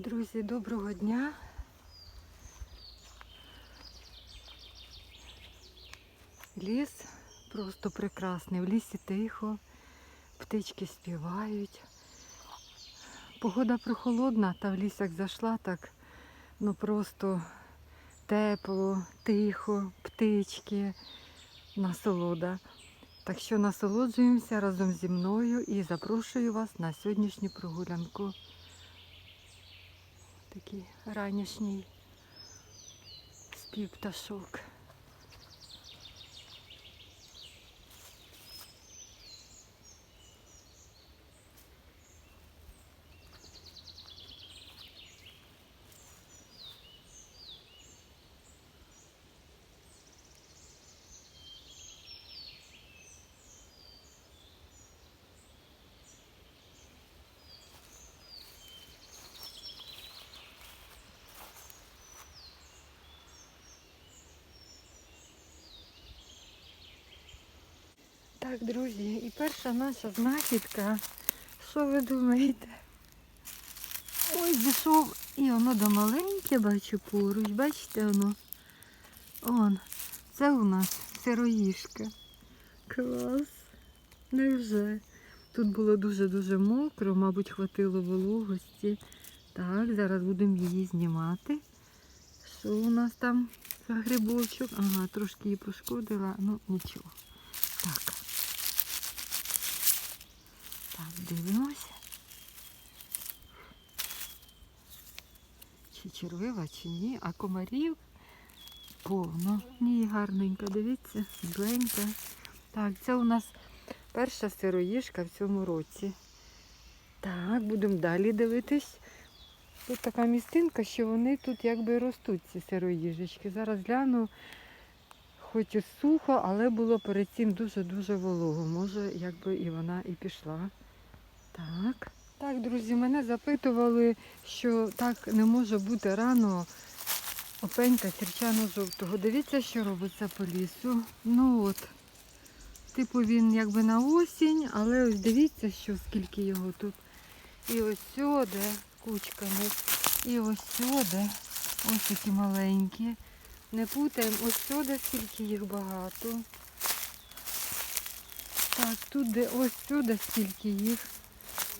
Друзі, доброго дня. Ліс просто прекрасний. В лісі тихо, птички співають. Погода прохолодна, та в ліс як зайшла, так ну просто тепло, тихо, птички, насолода. Так що насолоджуємося разом зі мною і запрошую вас на сьогоднішню прогулянку такий ранішній спів пташок. Так, друзі, і перша наша знахідка. Що ви думаєте? Ой, зійшов і воно до маленьке, бачу поруч. Бачите воно? Он. Це у нас сироїшка. Клас. Невже? Тут було дуже-дуже мокро, мабуть, хватило вологості. Так, зараз будемо її знімати. Що у нас там за грибочок? Ага, трошки її пошкодила, ну нічого. Так. Так, дивимося. Чи червива, чи ні, а комарів повно. Ні, гарненько, дивіться, біленька. Так, це у нас перша сироїжка в цьому році. Так, будемо далі дивитись. Тут така містинка, що вони тут якби ростуть, ці сироїжечки. Зараз гляну, хоч і сухо, але було перед цим дуже-дуже волого. Може, якби і вона і пішла. Так. Так, друзі, мене запитували, що так не може бути рано опенька сірчано-жовтого. Дивіться, що робиться по лісу. Ну от, типу він якби на осінь, але ось дивіться, що скільки його тут. І ось сюди кучками, і ось сюди, ось такі маленькі. Не путаємо, ось сюди скільки їх багато. Так, тут де ось сюди скільки їх.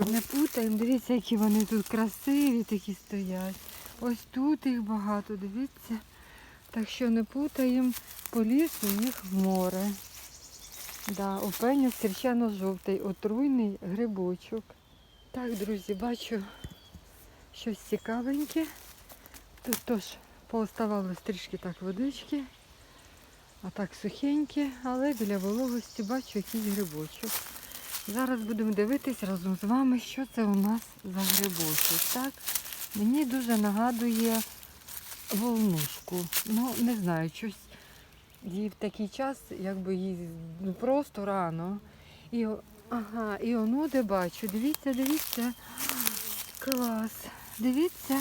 Не путаємо, дивіться, які вони тут красиві такі стоять. Ось тут їх багато, дивіться. Так що не путаємо, по лісу їх море. Да, опеня сірчано-жовтий, отруйний грибочок. Так, друзі, бачу щось цікавеньке. Тут теж пооставалось трішки так водички. А так сухеньке, але біля вологості бачу якийсь грибочок. Зараз будемо дивитись разом з вами, що це у нас за грибочок. Так? Мені дуже нагадує волнушку. Ну, не знаю, щось їй в такий час, якби їй ну, просто рано. І, ага, і оно де бачу. Дивіться, дивіться. Клас. Дивіться.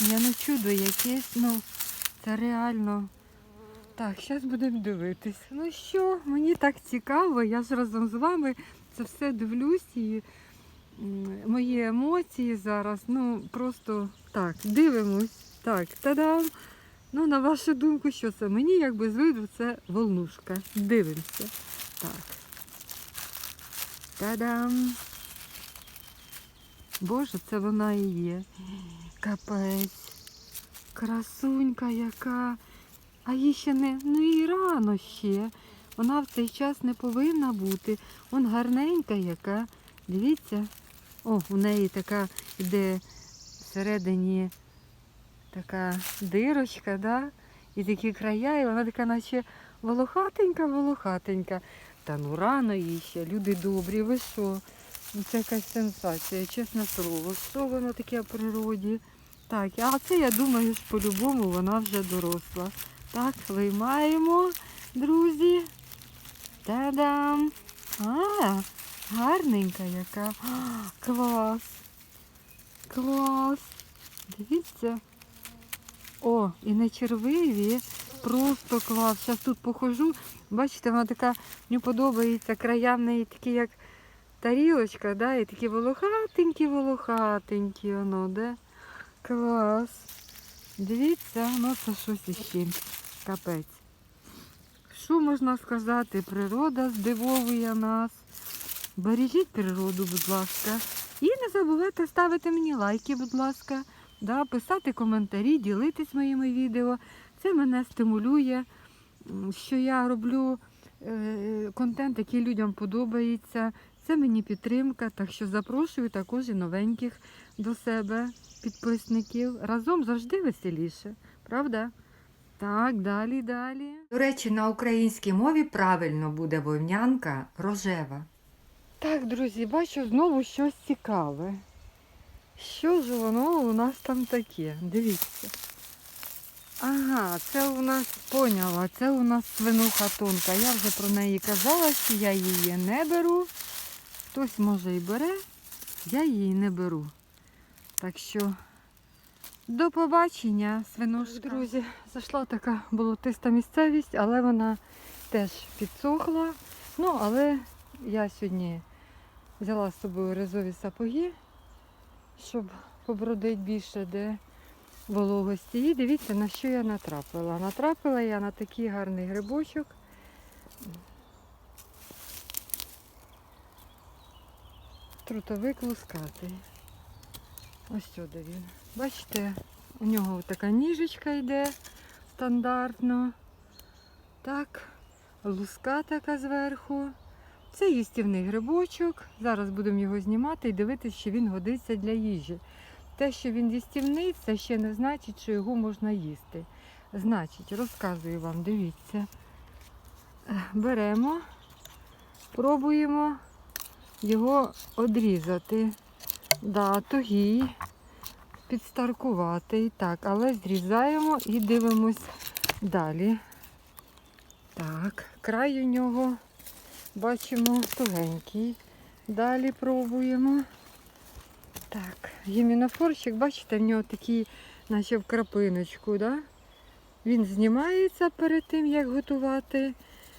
Я ну чудо якесь, ну це реально. Так, зараз будемо дивитись. Ну що, мені так цікаво, я ж разом з вами це все дивлюсь і мої емоції зараз, ну просто так, дивимось. Так, та-дам! Ну, на вашу думку, що це? Мені якби з виду це волнушка. Дивимося. Так. Та-дам! Боже, це вона і є. Капець. Красунька яка. А їй ще не, ну і рано ще. Вона в цей час не повинна бути. Вон гарненька яка. Дивіться. О, у неї така йде всередині така дирочка, да? І такі края, і вона така наче волохатенька, волохатенька. Та ну рано їй ще, люди добрі, ви що? Ну, Це якась сенсація, чесне слово. Що воно таке в природі? Так, а це я думаю, що по-любому вона вже доросла. Так, виймаємо, друзі. Та-дам! А, гарненька яка. А, клас. Клас. Дивіться. О, і не червиві. Просто клас. Зараз тут похожу. Бачите, вона така, мені подобається, края в неї такі, як тарілочка, да? і такі волохатенькі, волохатенькі воно, де? Клас. Дивіться, ну це щось іще. Капець. Що можна сказати? Природа здивовує нас. Бережіть природу, будь ласка. І не забувайте ставити мені лайки, будь ласка, да, писати коментарі, ділитись моїми відео. Це мене стимулює, що я роблю е, контент, який людям подобається. Це мені підтримка, так що запрошую також і новеньких до себе підписників. Разом завжди веселіше, правда? Так, далі, далі. До речі, на українській мові правильно буде вовнянка рожева. Так, друзі, бачу знову щось цікаве. Що ж воно у нас там таке? Дивіться. Ага, це у нас поняла, це у нас свинуха тонка. Я вже про неї казала, що я її не беру. Хтось може і бере, я її не беру. Так що до побачення, свинушка. Друзі, зайшла така болотиста місцевість, але вона теж підсохла. Ну, але я сьогодні взяла з собою резові сапоги, щоб побродити більше де вологості. І дивіться, на що я натрапила. Натрапила я на такий гарний грибочок. Трутовик лускатий. Ось сюди він. Бачите, у нього така ніжечка йде стандартно. Так, луска така зверху. Це їстівний грибочок. Зараз будемо його знімати і дивитися, що він годиться для їжі. Те, що він їстівний, це ще не значить, що його можна їсти. Значить, розказую вам, дивіться. Е, Беремо, пробуємо його одрізати. Да, тугий, підстаркуватий. Так, але зрізаємо і дивимось далі. Так, край у нього бачимо тугенький. Далі пробуємо. Так, гімінофорчик, бачите, в нього такий, наче в крапиночку, да? Він знімається перед тим, як готувати.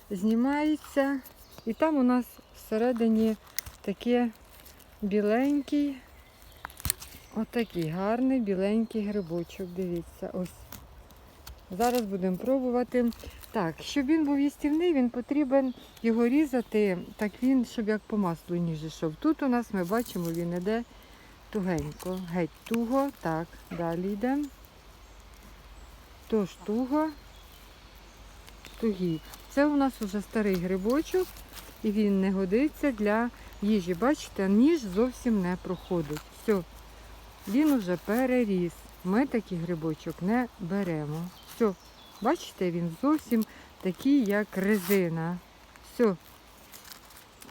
Знімається. І там у нас всередині таке біленький, отакий гарний біленький грибочок. Дивіться, ось. Зараз будемо пробувати. Так, щоб він був їстівний, він потрібен його різати, так він, щоб як по маслу ніж йшов. Тут у нас ми бачимо, він іде тугенько, геть туго. Так, далі йдемо. Тож туго, тугі. Це у нас вже старий грибочок, і він не годиться для їжі. Бачите, ніж зовсім не проходить. Все, він уже переріс. Ми такий грибочок не беремо. Все, бачите, він зовсім такий, як резина. Все.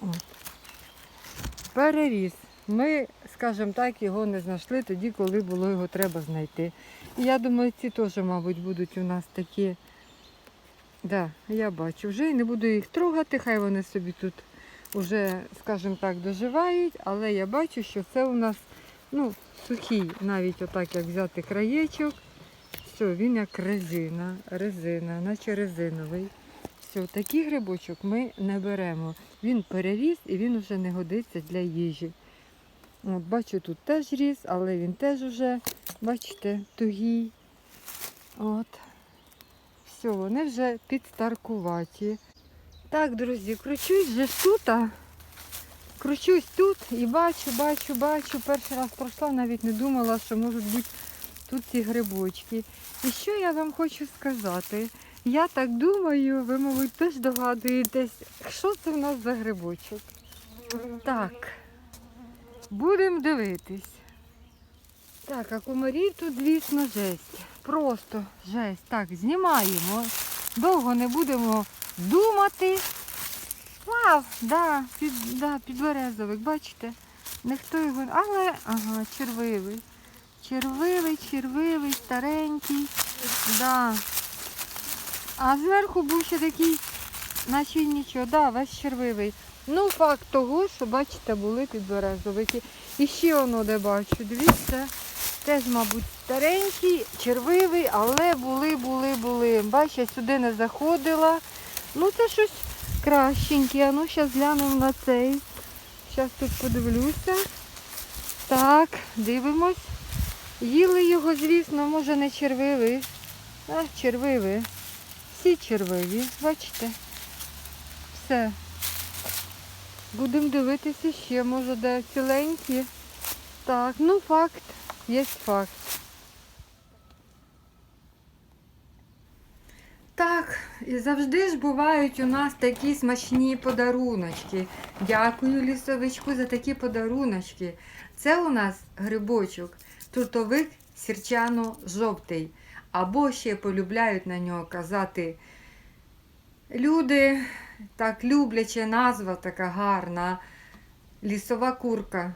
От. Переріс. Ми, скажімо так, його не знайшли тоді, коли було його треба знайти. І я думаю, ці теж, мабуть, будуть у нас такі. Да, я бачу вже і не буду їх трогати, хай вони собі тут вже, скажімо так, доживають, але я бачу, що це у нас ну, сухий, навіть отак як взяти краєчок. Все, він як резина, резина, наче резиновий. Все, такий грибочок ми не беремо. Він переріс і він вже не годиться для їжі. От, бачу, тут теж ріс, але він теж уже, бачите, тугий. От. Все, вони вже підстаркуваті. Так, друзі, кручусь вже ж тут. а. Кручусь тут і бачу, бачу, бачу. Перший раз пройшла, навіть не думала, що можуть бути тут ці грибочки. І що я вам хочу сказати? Я так думаю, ви, мабуть, теж догадуєтесь, що це в нас за грибочок. Так, будемо дивитись. Так, а комарів тут, звісно, жесть. Просто жесть. Так, знімаємо. Довго не будемо думати. Вау, да, під, да, підберезовик, бачите? Ніхто його. Але, ага, червивий. Червивий, червивий, старенький. Да. А зверху був ще такий, наче нічого, да, весь червивий. Ну, факт того, що, бачите, були підберезовики. І ще воно де бачу, дивіться. Теж, мабуть, старенький, червивий, але були, були, були. Бачите, сюди не заходила. Ну, це щось кращеньке. А ну, зараз глянемо на цей. Зараз тут подивлюся. Так, дивимось. Їли його, звісно, може не червивий. А, червивий. Всі червиві, бачите. Все. Будемо дивитися ще, може, де ціленькі. Так, ну факт, є факт. Так, і завжди ж бувають у нас такі смачні подаруночки. Дякую лісовичку за такі подаруночки. Це у нас грибочок, трутовик сірчано-жовтий. Або ще полюбляють на нього казати люди, так любляче назва така гарна, лісова курка.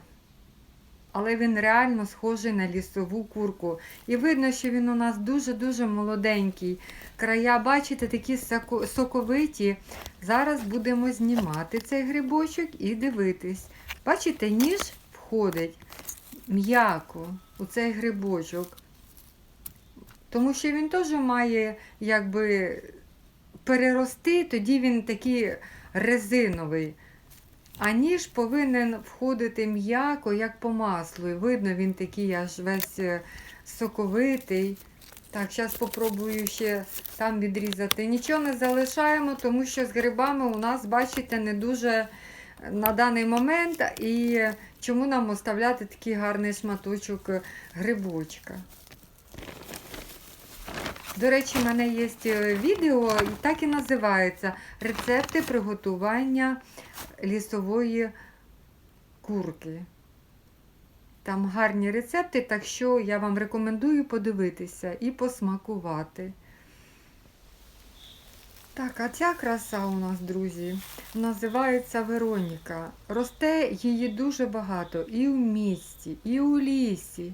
Але він реально схожий на лісову курку. І видно, що він у нас дуже-дуже молоденький. Края, бачите, такі соковиті. Зараз будемо знімати цей грибочок і дивитись. Бачите, ніж входить м'яко у цей грибочок. Тому що він теж має якби перерости, тоді він такий резиновий. А ніж повинен входити м'яко, як по маслу. І видно, він такий аж весь е, соковитий. Так, зараз спробую ще там відрізати. Нічого не залишаємо, тому що з грибами у нас, бачите, не дуже на даний момент. І чому нам оставляти такий гарний шматочок е, грибочка? До речі, в мене є е, відео, і так і називається Рецепти приготування лісової курки. Там гарні рецепти, так що я вам рекомендую подивитися і посмакувати. Так, а ця краса у нас, друзі, називається Вероніка. Росте її дуже багато і в місті, і у лісі.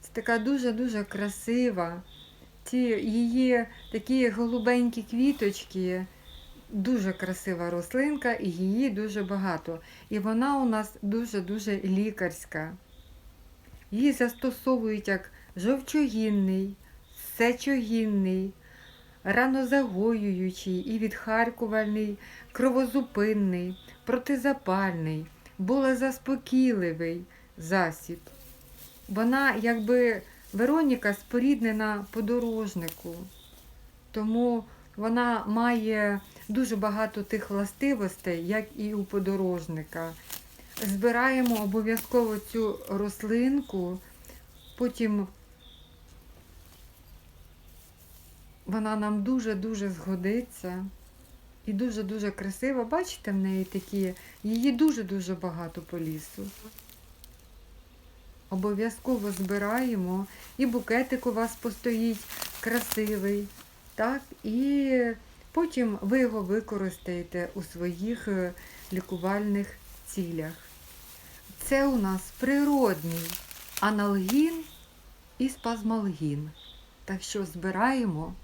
Це така дуже-дуже красива. Ці її такі голубенькі квіточки. Дуже красива рослинка і її дуже багато. І вона у нас дуже-дуже лікарська. Її застосовують як жовчогінний, сечогінний, ранозагоюючий і відхаркувальний, кровозупинний, протизапальний, болезаспокійливий засіб. Вона, якби Вероніка споріднена подорожнику, тому вона має дуже багато тих властивостей, як і у подорожника. Збираємо обов'язково цю рослинку, потім вона нам дуже-дуже згодиться і дуже-дуже красива. Бачите, в неї такі, її дуже-дуже багато по лісу. Обов'язково збираємо, і букетик у вас постоїть красивий. Так, і потім ви його використаєте у своїх е, лікувальних цілях. Це у нас природний аналгін і спазмалгін. Так що збираємо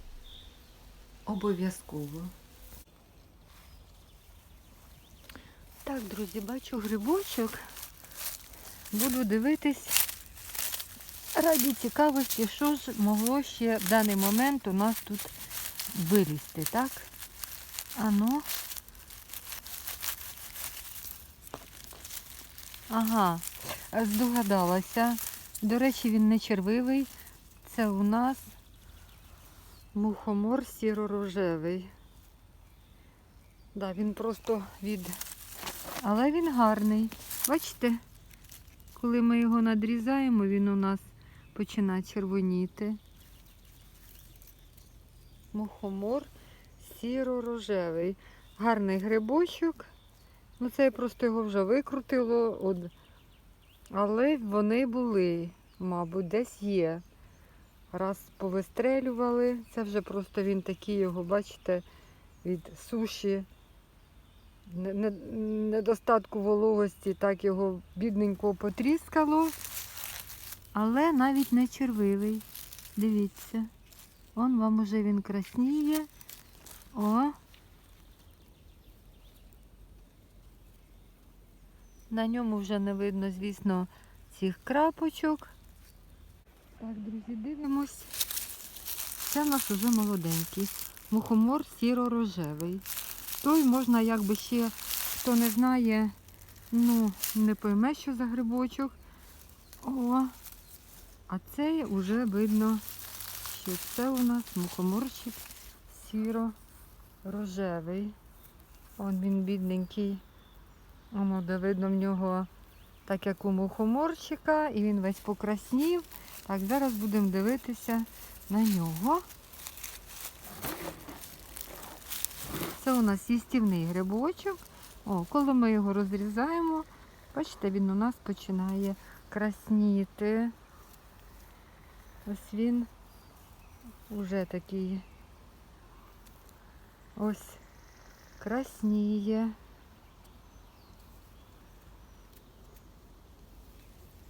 обов'язково. Так, друзі, бачу грибочок. Буду дивитись раді цікавості, що ж могло ще в даний момент у нас тут вилізти, так? Ано. Ага, здогадалася. До речі, він не червивий. Це у нас мухомор сіро-рожевий. Да, він просто від але він гарний. Бачите, коли ми його надрізаємо, він у нас починає червоніти. Мухомор сіро-рожевий. Гарний грибочок. Ну це я просто його вже викрутило. От. Але вони були, мабуть, десь є. Раз повистрелювали. Це вже просто він такий його, бачите, від суші недостатку вологості, так його бідненько потріскало, але навіть не червивий. Дивіться. Он вам уже він красніє. О. На ньому вже не видно, звісно, цих крапочок. Так, друзі, дивимось. Це в нас уже молоденький. Мухомор сіро-рожевий. Той можна якби ще, хто не знає, ну, не пойме, що за грибочок. О, А цей уже видно, що це у нас мухоморчик сіро-рожевий. Он він бідненький. Воно де видно в нього так як у мухоморчика, і він весь покраснів. Так, зараз будемо дивитися на нього. Це у нас їстівний грибочок. О, коли ми його розрізаємо, бачите, він у нас починає красніти. Ось він уже такий ось красніє.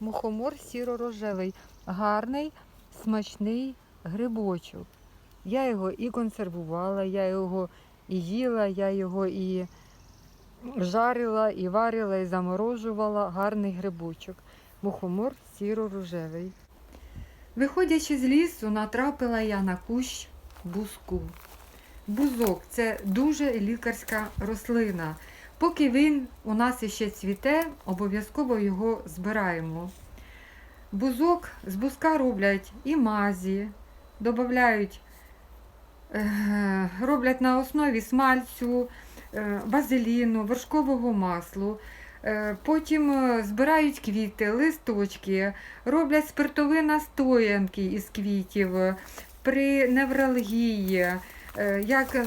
Мухомор сіро-рожевий, гарний, смачний грибочок. Я його і консервувала, я його і їла, я його і жарила, і варила, і заморожувала. Гарний грибочок. Мухомор сіро-рожевий. Виходячи з лісу, натрапила я на кущ бузку. Бузок це дуже лікарська рослина. Поки він у нас іще цвіте, обов'язково його збираємо. Бузок з бузка роблять і мазі, додають, роблять на основі смальцю, е, вазеліну, вершкового маслу. Е, Потім е, збирають квіти, листочки, роблять спиртові настоянки із квітів е, при невралгії, е, як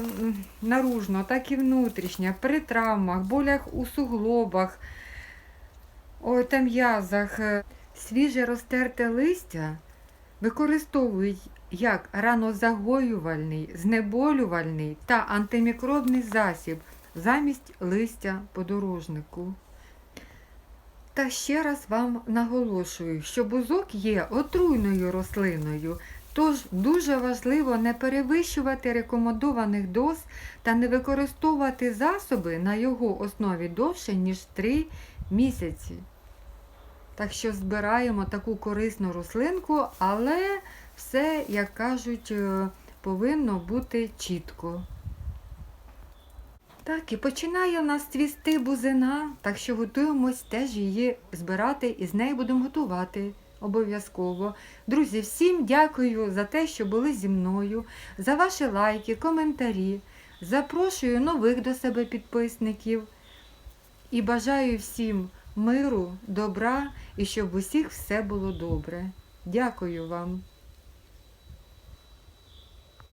наружно, так і внутрішньо, при травмах, болях у суглобах, та м'язах. Е, Свіже розтерте листя використовують як ранозагоювальний, знеболювальний та антимікробний засіб замість листя подорожнику. Та ще раз вам наголошую, що бузок є отруйною рослиною, тож дуже важливо не перевищувати рекомендованих доз та не використовувати засоби на його основі довше, ніж 3 місяці. Так що збираємо таку корисну рослинку, але все, як кажуть, е, повинно бути чітко. Так, і починає у нас цвісти бузина, так що готуємось теж її збирати і з нею будемо готувати обов'язково. Друзі, всім дякую за те, що були зі мною, за ваші лайки, коментарі. Запрошую нових до себе підписників і бажаю всім миру, добра і щоб усіх все було добре. Дякую вам.